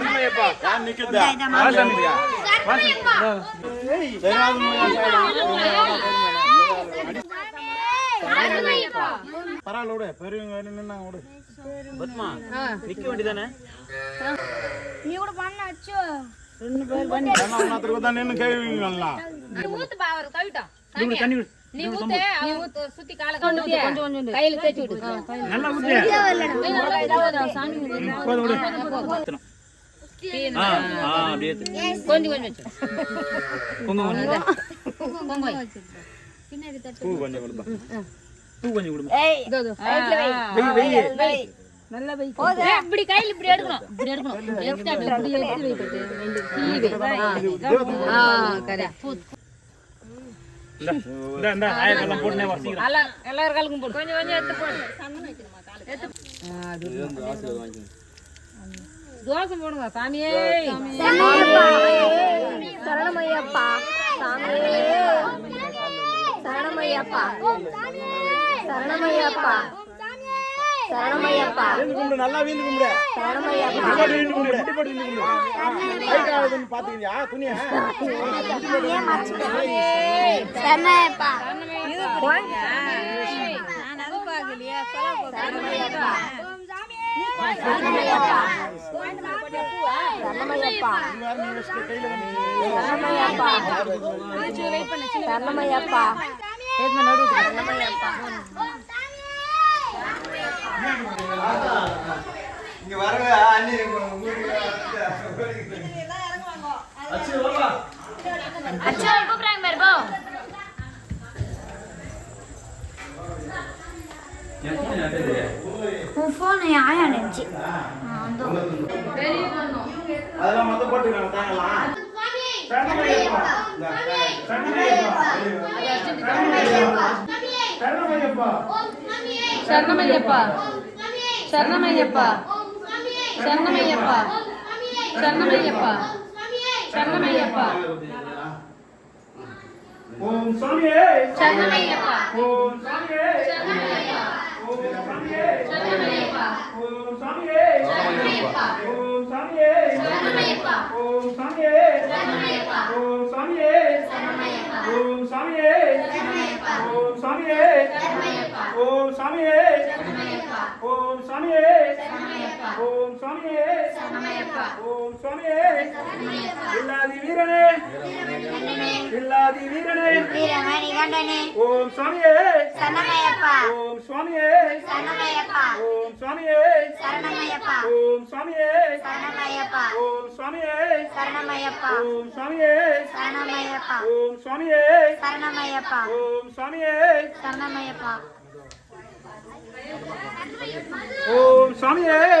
சரணமையப்பா யார் நிக்குதா? வா சாமியா பரவாயில்ல விடு. பெரியவங்க நின்னா விடு. பத்மா நிக்க வேண்டியதானே? நீ கூட பண்ண அச்சோ. ஏன்னா ஒன்னாத்துக்கு தான் நின்று கேள்விங்களா ஊத்து பா அவர் கவிட்டோம் தண்ணி தண்ணி விடு. நீ ஊத்து அவன் ஊத்து சுத்தி கால கொஞ்சம் கொஞ்சம் கையில தேய்ச்சி விடு நல்லா ஊத்து போதும் விடு. ஊத்தணும். ஆ ஆ அப்படியே கொஞ்சம் கொஞ்சம் கொஞ்சம் எடுத்து வைக்கிறது எடுத்து போடு எடுத்து தோசை போடுங்க சாமியே. சரணமையப்பா. சாமியே சரணமையப்பா. சரணமையப்பா சரணமையப்பா நல்லா வீந்து கும்பிடு. சரணமையப்பா. வீந்து கும்பிடு. முட்டி போட்டு வீந்து கும்பிடு. லைட் ஆகுதுன்னு பாத்துக்கிறியா துணியா சரணமையப்பா. கையில வந்து சரணமையப்பா சரணமையப்பா. சரணமையப்பா இங்க வரவே? அண்ணி அச்சா கூப்பிடுறாங்க பாரு உன் ஃபோன் ஆயா நினைச்சு அதெல்லாம் மொத்த போட்டுக்கலாம் தாங்கலாம் சரணமையப்பா சரணமையப்பா சரணமையப்பா சரணமையப்பா சரணமையப்பா சரணமையப்பா ஓம் சாமியே சரணமையப்பா ஓம் வீரனே. இல்லாதி வீரனே. ஓம் சாமியே சரணமையப்பா. ஓம் சுவாமியே. சரணமையப்பா. ஓம் சுவாமியே. சரணமையப்பா. ஓம் சுவாமியே. சரணமையப்பா. ஓம் சுவாமியே. சரணமையப்பா. ஓம் சுவாமியே. சரணமையப்பா. ஓம் சுவாமியே. சரணமையப்பா. ஓம் சுவாமியே. சரணமையப்பா. ஓம் சுவாமியே. சரணமையப்பா. ஓம் சுவாமியே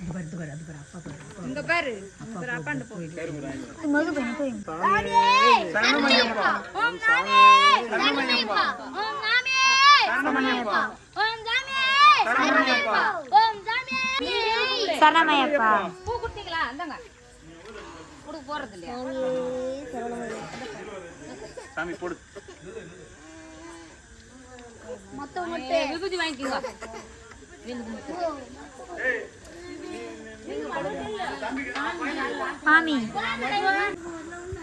இது பாரு பாரு அது பாரு மொத்தம் மொத்தம் விபூதி மாமி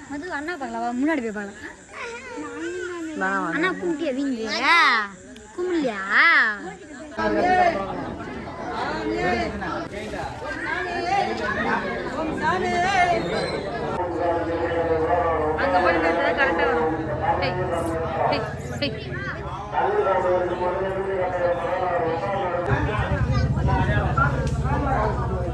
மது அண்ணா பார்க்கலாம் முன்னாடி போய் பார்க்கலாம் அண்ணா கும்பிட்டியா வீங்க கும்பிடலையா? அங்க போய் வரும். டேய் டேய் டேய்.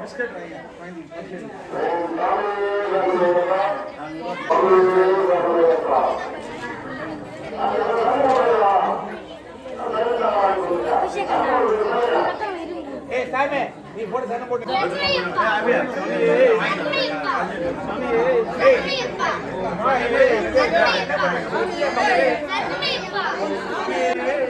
பிஸ்கட் ஏய் சாமி நீ போடு சண்டை போட்டு ஏய் ஏய்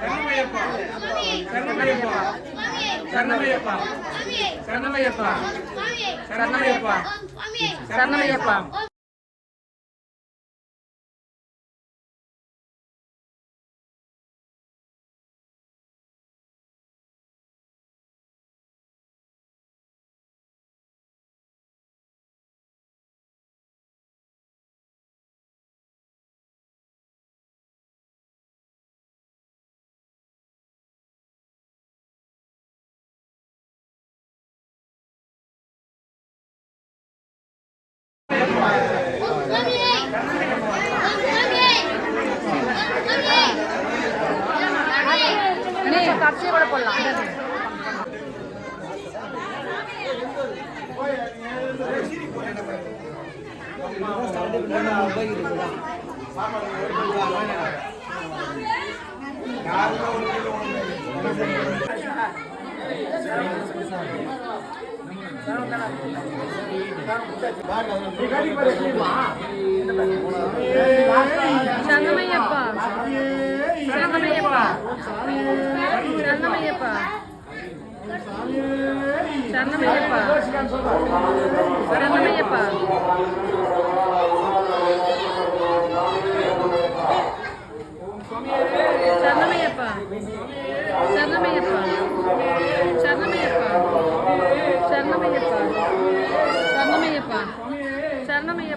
சரணமையப்பா. சரணமையப்பா. சரணமையப்பா. சரணமையப்பா. சரணமையப்பா. சரணமையப்பா. அரிசியை கூட போடலாம். சங்கமையப்பா சரணமையப்பா சரணமையப்பா சரணமையப்பா சரணமையப்பா சரணமையப்பா சரணமையப்பா சரணமையப்பா சரணமையப்பா சரணமையப்பா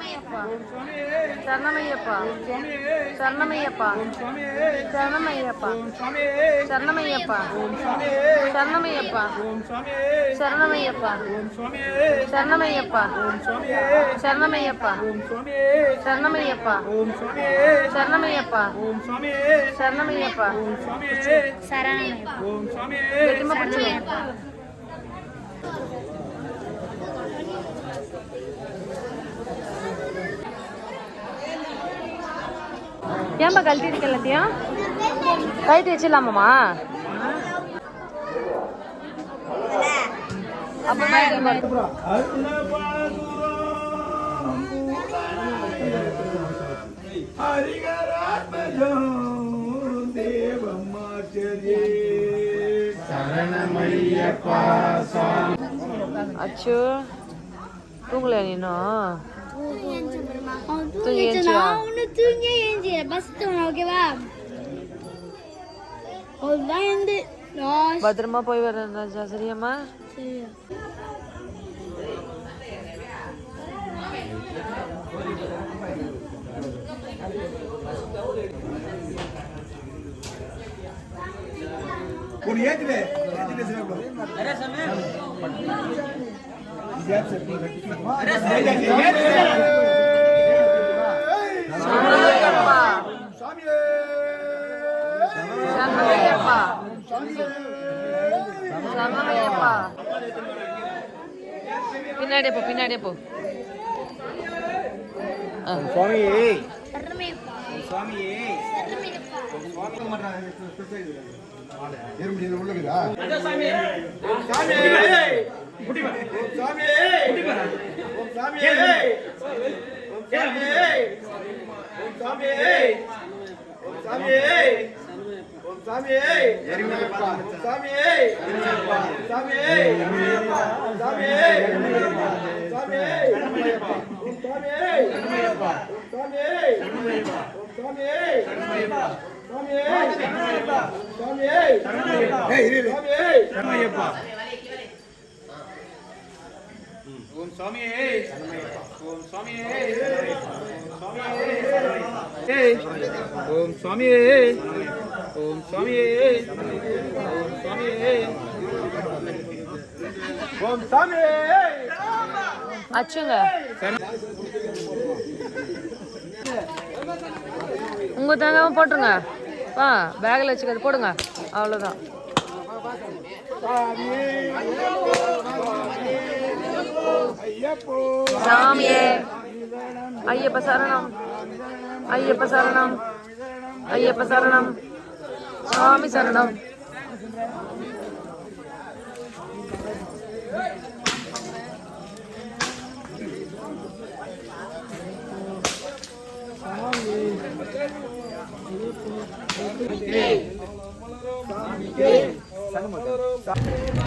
சரணமையப்பா சரணமையப்பா சரணமையப்பா சரணமையப்பா சரணமையப்பா சரணமையப்பா சரணமையப்பா சரணமையப்பா சரணமையப்பா சரணமையப்பா சரணமையப்பா சரணமையப்பா சரணமையப்பா கெட்டிமா பிடிச்சுக்கோ ஏன்பா கழட்டி இருக்கு எல்லாத்தையும் கழட்டி வச்சிடலாமாம்மா அப்புறமா எடுத்துட்டு வா. ஹரிகராத்மஜம் தேவமாச்சரியே சரணமையப்பா அச்சோ தூங்கலையா நீனும் தூங்கிடுச்சு அவனு தூங்கி ஏஞ்சி பஸ் ஓகேவா அதுதான் வந்து பத்திரமா போய் வரேன் சரியம்மா ஒரு ஏத்துல ஏத்துல சாப்பிடு அரே சமே அரே சமே பின்னாடியே போ பின்னாடியே போ. சுவாமி சரணமையப்பா சாமியே ஓம் சாமியே ஓம் சாமியே ஓம் சாமியே சாமியே சாமியே ஓம் சாமியே ஓம் சாமியே ஓம் சாமியே எரிமலைப்பா ஓம் சாமியே எரிமலைப்பா ஓம் சாமியே எரிமலைப்பா ஓம் சாமியே எரிமலைப்பா ஓம் சாமியே எரிமலைப்பா ஓம் சாமியே எரிமலைப்பா ஓம் சுவாமியே ஓம் சுவாமியே. ஓம் சுவாமியே. அச்சுங்க உங்க தேங்காவும் போட்டுருங்க. ஆ பேக்கில் வச்சுக்கிறது போடுங்க. அவ்வளோதான் சாமியே. ஐயப்ப சரணம். ஐயப்ப சரணம். ஐயப்ப சரணம். சுவாமி சரணம் சாமி